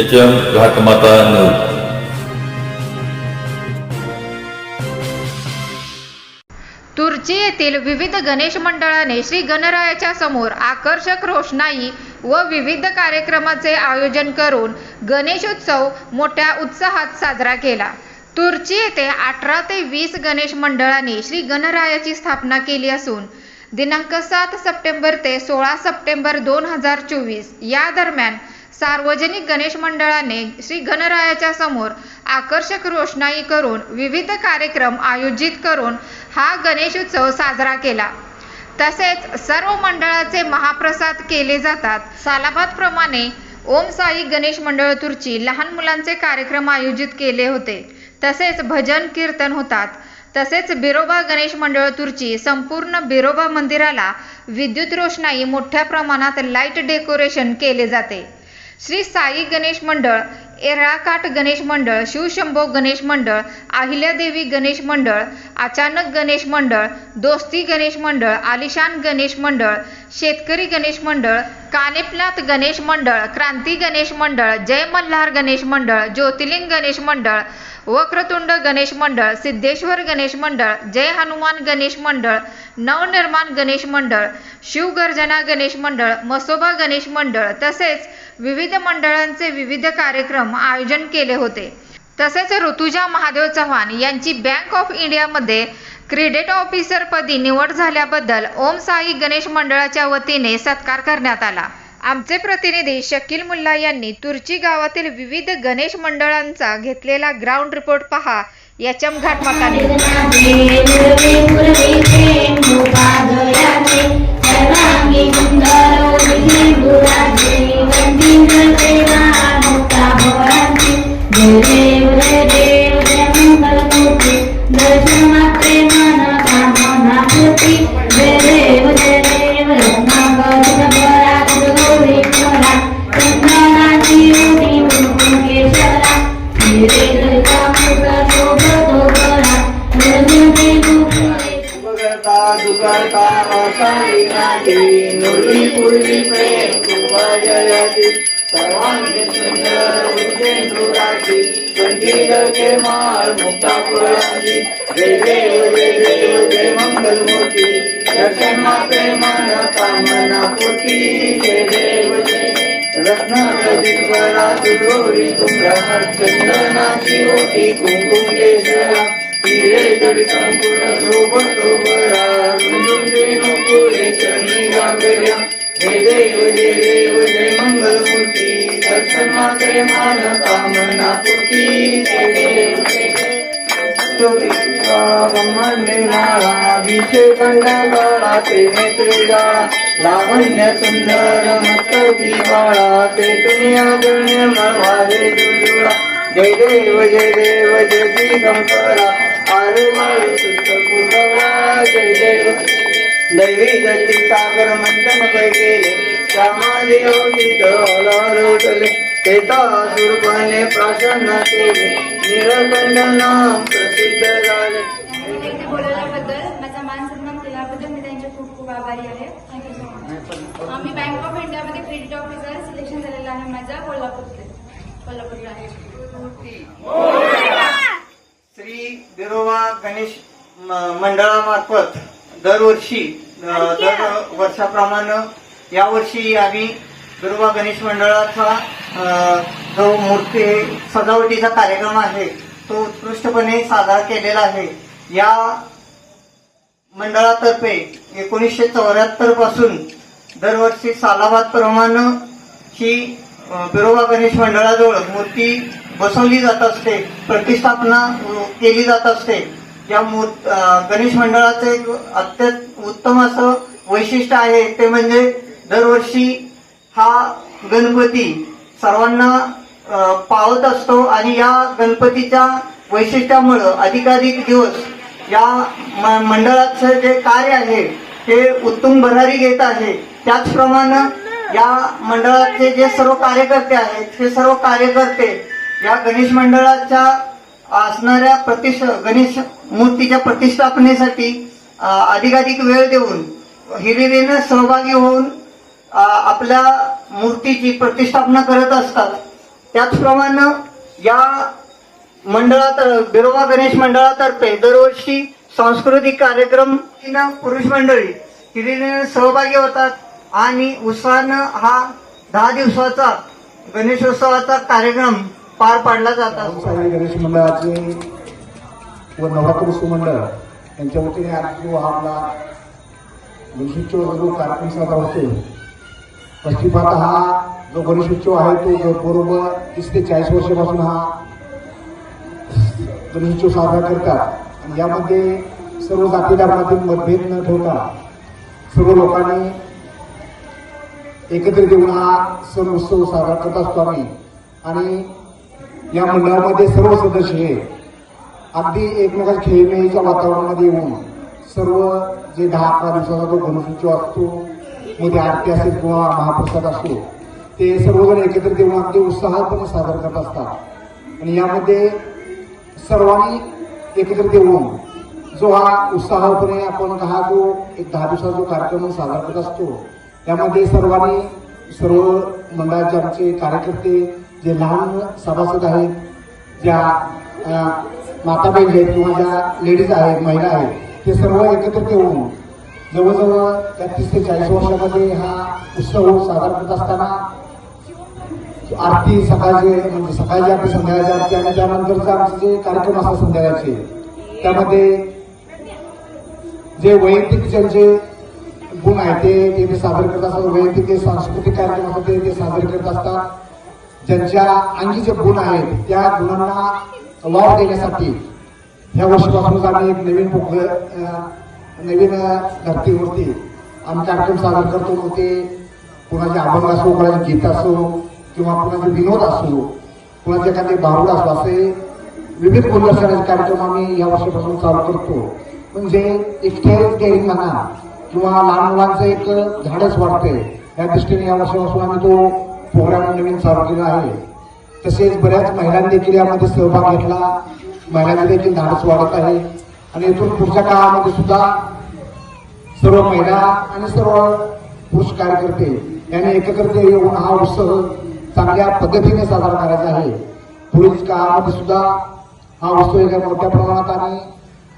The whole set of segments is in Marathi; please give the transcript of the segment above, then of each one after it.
H M Ghatmata news Turchi येथील विविध गणेश मंडळाने श्री गणरायाच्या समोर आकर्षक रोषणाई व विविध कार्यक्रमाचे आयोजन करून गणेशोत्सव मोठ्या उत्साहात साजरा केला. तुर्ची येथे अठरा ते वीस गणेश मंडळाने श्री गणरायाची स्थापना केली असून दिनांक सात सप्टेंबर ते सोळा सप्टेंबर दोन हजार चोवीस या दरम्यान सार्वजनिक गणेश मंडळाने श्री गणरायाच्या समोर आकर्षक रोषणाई करून विविध कार्यक्रम आयोजित करून हा गणेशोत्सव साजरा केला. तसेच सर्व मंडळाचे महाप्रसाद केले जातात. सालाबाद प्रमाणे ओम साई गणेश मंडळ तुर्ची लहान मुलांचे कार्यक्रम आयोजित केले होते. तसेच भजन कीर्तन होतात. तसेच बिरोबा गणेश मंडळ तुर्ची संपूर्ण बिरोबा मंदिराला विद्युत रोषणाई मोठ्या प्रमाणात लाइट डेकोरेशन केले जाते. श्री साई गणेश मंडळ एराकाट गणेश मंडळ शिवशंभो गणेश मंडळ अहिल्यादेवी गणेश मंडळ अचानक गणेश मंडळ दोस्ती गणेश मंडळ आलिशान गणेश मंडळ शेतकरी गणेश मंडळ कानेपनाथ गणेश मंडळ क्रांती गणेश मंडळ जय मल्हार गणेश मंडळ ज्योतिलिंग गणेश मंडळ वक्रतुंड गणेश मंडळ सिद्धेश्वर गणेश मंडळ जय हनुमान गणेश मंडळ नवनिर्माण गणेश मंडळ शिवगर्जना गणेश मंडळ मसोबा गणेश मंडळ तसेच विविध मंडळांचे विविध कार्यक्रम आयोजन केले होते तसेच ऋतुजा महादेव चव्हाण यांची बँक ऑफ इंडियामध्ये क्रेडिट ऑफिसर पदी निवड झाल्याबद्दल ओम साई गणेश मंडळाच्या वतीने सत्कार करण्यात आला. आमचे प्रतिनिधी शकील मुल्ला यांनी तुर्ची गावातील विविध गणेश मंडळांचा घेतलेला ग्राउंड रिपोर्ट पहा. याचम घाटमाताने उगरता पूर्वी पुरली प्रेम तुवा जयती सर्वांगी सुंदर उद्देंद्रुराची गंभीर के मंगल मूर्ती कामना देव रत्न दिग्वरा तुडोरी कुंभ्रा चंदनाची ओटी कुंकुम केसरा. हिरे जडी संपूर्ण शोभन चरणी गांभीर्या हे देव जय देव जय मंगल मूर्ती दर्शन माते मान कामना पूर्ती जय देव जय गळा ते नेत्रे लावण्य सुंदर मस्तकी बाळा ते दुनिया गण्य मळवारे दुजुळा जय देव जय देव जय दिगंबरा आरे मारे शुद्ध कुंभवा जय देव. दैवी गती सागर मंथन पै गेले त्यामध्ये औषध रोटले तेता दुर्बने प्रसन्न केले. निरखंड नाम प्रसिद्ध झाले. इथे बोलवल्याबद्दल माझा मान सन्मान केल्याबद्दल मी त्यांचे खूप खूप आभारी आहे. मी बँक ऑफ इंडियामध्ये क्रेडिट ऑफिसर सिलेक्शन झालेलं आहे माझा कोल्हापूरचे. कोल्हापूरला आहे. श्री बिरोबा गणेश म- मंडळामार्फत दरवर्षी दर वर्षाप्रमाणे यावर्षी आम्ही दुर्गा गणेश मंडळाचा जो मूर्ती सजावटीचा कार्यक्रम आहे तो उत्कृष्टपणे साजरा केलेला आहे. या मंडळातर्फे एकोणीसशे चौऱ्याहत्तरपासून दरवर्षी सालाबाद प्रमाणे ही बिरोबा गणेश मंडळाजवळ मूर्ती बसवली जात असते प्रतिष्ठापना केली जात असते. या गणेश मंडळाचं एक अत्यंत उत्तम असं वैशिष्ट्य आहे. ते म्हणजे दरवर्षी हा गणपती सर्वांना पावत असतो आणि या गणपतीच्या वैशिष्ट्यामुळं अधिकाधिक दिवस या म- मंडळाचं जे कार्य आहे ते उत्तम भरारी घेत आहे. त्याचप्रमाणे या मंडळाचे जे सर्व कार्यकर्ते आहेत ते सर्व कार्यकर्ते या गणेश मंडळाच्या असणाऱ्या प्रतिश गणेश मूर्तीच्या प्रतिष्ठापनेसाठी अधिकाधिक वेळ देऊन हिरिरीनं सहभागी होऊन आपल्या मूर्तीची प्रतिष्ठापना करत असतात. त्याचप्रमाणे या मंडळात बिरोबा गणेश मंडळातर्फे दरवर्षी सांस्कृतिक कार्यक्रम पुरुष मंडळी हिरिरीनं सहभागी होतात आणि उत्साहानं हा दहा दिवसाचा गणेशोत्सवाचा कार्यक्रम पार पाडला जातात गणेश मंडळाचे व नवरात्र उत्सव मंडळ यांच्या वतीने आज जो आपला गणेशोत्सव जो कार्यक्रम साजरा होते पश्चिम हा जो गणेशोत्सव आहे तो बरोबर तीस ते चाळीस वर्षापासून हा गणेशोत्सव साजरा करतात आणि यामध्ये सर्व जाती धर्मातील मतभेद न ठेवता सर्व लोकांनी एकत्रित येऊन हा सण उत्सव साजरा करत असतो आम्ही. आणि या मंडळामध्ये सर्व सदस्य हे अगदी एकमेकाच्या खेळमेळीच्या वातावरणामध्ये येऊन सर्व जे दहा अकरा दिवसाचा जो गणेशोत्सव असतो मध्ये आरती असेल किंवा महाप्रसाद असतो ते सर्वजण एकत्रित येऊन अगदी उत्साहापणे सादर करत असतात. आणि यामध्ये सर्वांनी एकत्रित येऊन जो हा उत्साहपणे आपण हा जो एक दहा दिवसाचा जो कार्यक्रम साजरा करत असतो त्यामध्ये सर्वांनी सर्व मंडळाचे आमचे कार्यकर्ते जे लहान सभासद आहेत ज्या माता बहीण आहेत किंवा ज्या लेडीज आहेत महिला आहेत ते सर्व एकत्रित येऊन जवळजवळ तीस ते चाळीस वर्षामध्ये हा उत्सव साजरा करत असताना आरती सकाळचे म्हणजे सकाळची आरती संध्याकाळची आरती आणि त्यानंतरचे आमचे जे कार्यक्रम असतात संध्याकाळचे त्यामध्ये जे वैयक्तिक ज्यांचे गुण आहेत ते ते सादर करत असतात. वैयक्तिक जे सांस्कृतिक कार्यक्रम असतात ते ते सादर करत असतात. ज्यांच्या अंगी जे गुण आहेत त्या गुणांना वाव देण्यासाठी ह्या वर्षीपासूनच आम्ही एक नवीन पोक नवीन अं, धर्तीवरती आम्ही कार्यक्रम सादर करतो. मग ते कुणाचे अभंग असो कुणाचे गीत असो किंवा कुणाचे विनोद असो कुणाचे एखादे बारूड असो असे विविध गुणदर्शनाचे कार्यक्रम आम्ही या वर्षापासून चालू करतो. म्हणजे एक खेळ गेरिंग म्हणा किंवा लहान मुलांचं एक झाडच वाटते या दृष्टीने या वर्षापासून आम्ही तो प्रोग्राम नवीन चालू केला आहे. तसेच बऱ्याच महिलांनी देखील यामध्ये सहभाग घेतला. महिलांनी देखील धाडस वाढत आहे. आणि इथून पुढच्या काळामध्ये सुद्धा सर्व महिला आणि सर्व पुरुष कार्यकर्ते यांनी एकत्रित येऊन हा उत्सव चांगल्या पद्धतीने साजरा करायचा आहे. पुढील काळामध्ये सुद्धा हा उत्सव एका मोठ्या प्रमाणात आणि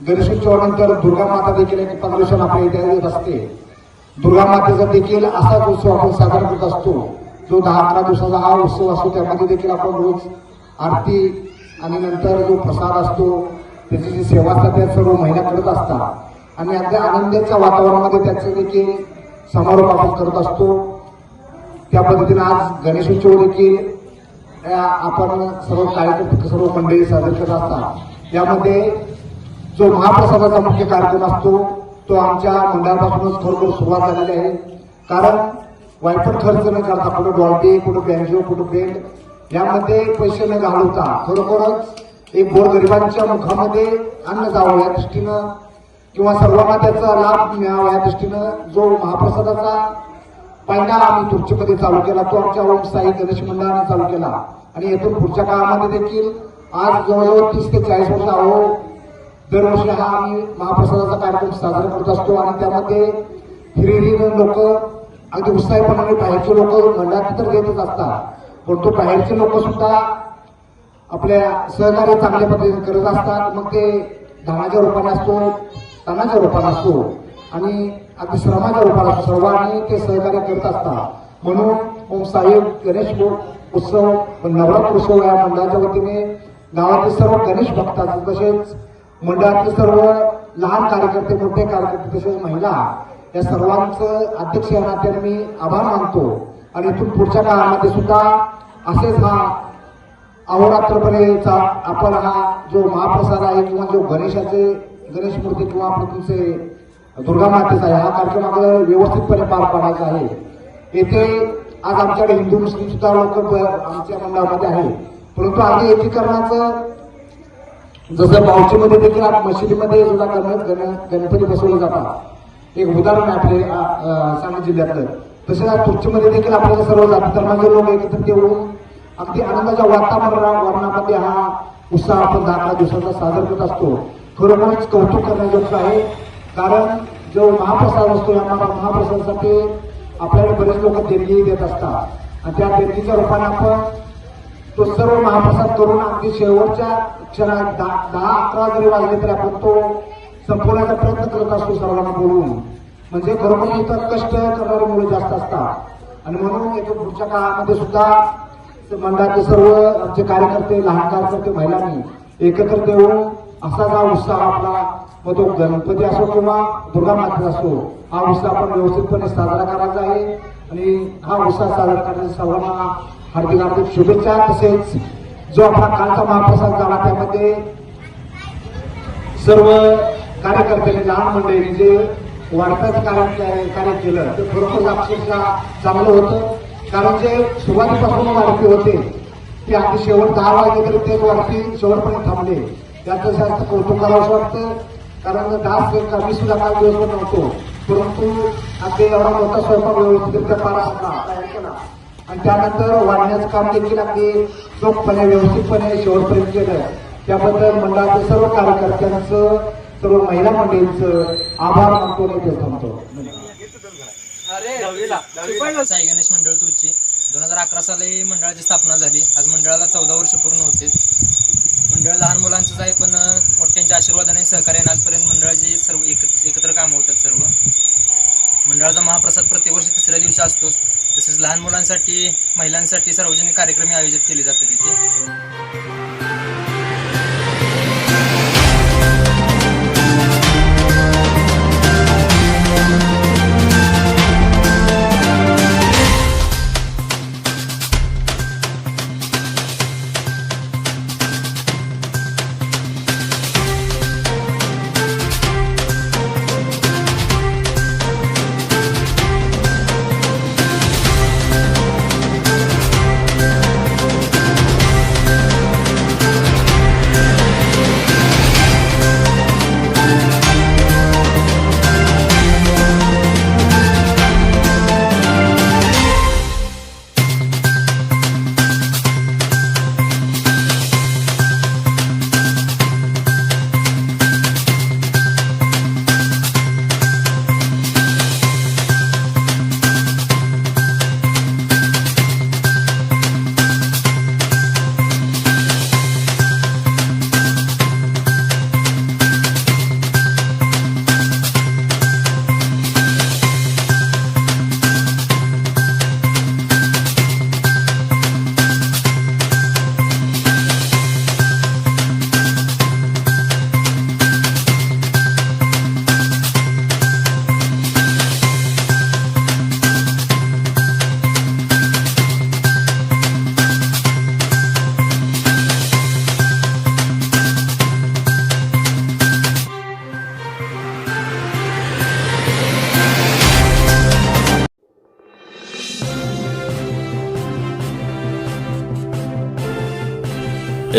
गणेशोत्सवानंतर दुर्गा माता देखील एक पंधरा आपल्या इथे येत असते. दुर्गा मातेचा देखील असाच उत्सव आपण साजरा करत असतो. जो दहा अकरा दिवसाचा हा उत्सव असतो त्यामध्ये देखील आपण रोज आरती आणि नंतर जो प्रसाद असतो त्याची जी सेवा असतात त्या सर्व महिला करत असतात. आणि अगदी आनंदाच्या वातावरणामध्ये त्याचे देखील समारोप आपण करत असतो. त्या पद्धतीने आज गणेशोत्सव देखील आपण सर्व कार्यक्रम सर्व मंडळी सादर करत असतात. यामध्ये जो महाप्रसादाचा मुख्य कार्यक्रम असतो तो आमच्या मंडळापासूनच खरोखर सुरुवात झालेली आहे. कारण वायफट खर्च न करता कुठं डॉल्टी कुठं बँजो कुठं बेल्ट यामध्ये पैसे न घालवता खरोखरच एक गोरगरिबांच्या मुखामध्ये अन्न जावं या दृष्टीनं किंवा सर्वांना त्याचा लाभ मिळावा या दृष्टीनं जो महाप्रसादाचा पहिला आम्ही तुर्चीमध्ये चालू केला तो आमच्या ओम साई गणेश मंडळाने चालू केला. आणि येथून पुढच्या काळामध्ये देखील आज जवळजवळ तीस ते चाळीस वर्ष आहो दरवर्षी हा आम्ही महाप्रसादाचा कार्यक्रम साजरा करत असतो. आणि त्यामध्ये हिरिहिरी लोक अगदी उत्साहीपणाने बाहेरचे लोक मंडळात तर घेतच असतात. पण तो बाहेरचे लोक सुद्धा आपल्या सहकार्य चांगल्या पद्धतीने करत असतात. मग ते धानाच्या रूपाने असतो तानाच्या रूपाने असतो. आणि अगदी श्रमाच्या रूपाने असतो. सर्वांनी ते सहकार्य करत असतात. म्हणून ओम साहेब गणेश उत्सव नवरात्र उत्सव या मंडळाच्या वतीने गावातील सर्व गणेश भक्तांचे तसेच मंडळातील सर्व लहान कार्यकर्ते मोठे कार्यकर्ते तसेच महिला या सर्वांचं अध्यक्ष या नात्याने मी आभार मानतो. आणि इथून पुढच्या काळामध्ये सुद्धा असेच हा अहोरात्रपणेचा आपण हा जो महाप्रसाद आहे किंवा जो गणेशाचे गणेश मूर्ती किंवा तुमचे दुर्गा मातेचा आहे हा कार्यक्रम आपल्याला व्यवस्थितपणे पार पाडायचा आहे. येथे आज आमच्याकडे हिंदू मुस्लिम सुद्धा लोक आमच्या मंडळामध्ये आहे परंतु आधी एकीकरणाचं जसं बावचीमध्ये देखील मशिदीमध्ये सुद्धा गण- गणपती बसवले जातात. एक उदाहरण आहे आपले सांगली जिल्ह्यातलं तसेच तुर्चीमध्ये देखील आपल्याला सर्व जाती धर्माचे लोक एकत्रित येऊन अगदी आनंदाच्या वातावरणामध्ये हा उत्साह आपण दहा दिवसाचा सादर करत असतो. खरोखरच कौतुक करण्याजोगं आहे. कारण जो महाप्रसाद असतो या महाप्रसादासाठी आपल्याला बरेच लोक देणगी देत असतात. आणि त्या देणगीच्या रूपाने आपण तो सर्व महाप्रसाद करून अगदी शेवटच्या क्षणात दहा दहा अकरा जरी वाजले तरी आपण तो संपवण्याचा प्रयत्न करत असतो सर्वांना बोलून. म्हणजे खरोखर इथं कष्ट करणारे मुलं जास्त असतात. आणि म्हणून एक पुढच्या काळामध्ये सुद्धा मंडळाचे सर्व आमचे कार्यकर्ते लहान कार्यकर्ते महिलांनी एकत्र येऊन असा हा उत्साह आपला मग तो गणपती असो किंवा दुर्गा माता असो हा उत्साह आपण व्यवस्थितपणे साजरा करायचा आहे. आणि हा उत्साह साजरा करण्याच्या सर्वांना हार्दिक हार्दिक शुभेच्छा. तसेच जो आपला कालचा महाप्रसाद झाला त्यामध्ये सर्व कार्यकर्त्यांनी लहान मंडळी जे वाढतात कार्य कार्य केलं. ते खरोखर अक्षरशः चांगलं होतं. कारण जे सुरुवातीपासून वाढती होते ते अगदी शेवट दहा वाजले तरी तेच वाढती शेवटपर्यंत थांबले. त्याचं जास्त कौतुक करावं वाटतं. कारण दहा वीस सुद्धा काल दिवसभर नव्हतो. परंतु अगदी एवढा मोठा स्वयंपाक व्यवस्थितरित्या पार झाला आणि त्यानंतर वाढण्याचं काम देखील अगदी चोखपणे व्यवस्थितपणे शेवटपर्यंत केलं. त्याबद्दल मंडळाच्या सर्व कार्यकर्त्यांचं सर्व महिला मंडळींचं आभार मानतो आणि थांबतो साई गणेश मंडळ तुर्ची दोन हजार अकरा साली मंडळाची स्थापना झाली. आज मंडळाला चौदा वर्ष पूर्ण होते मंडळ लहान मुलांचंच आहे पण मोठ्यांच्या आशीर्वादाने सहकार्याने आजपर्यंत मंडळाची सर्व एक एकत्र कामं होतात सर्व. मंडळाचा महाप्रसाद प्रत्येक वर्षी तिसऱ्या दिवशी असतोच. तसेच लहान मुलांसाठी महिलांसाठी सार्वजनिक कार्यक्रम आयोजित केले जातात तिथे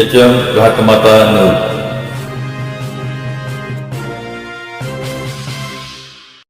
एच एम घाटमाता न्यूज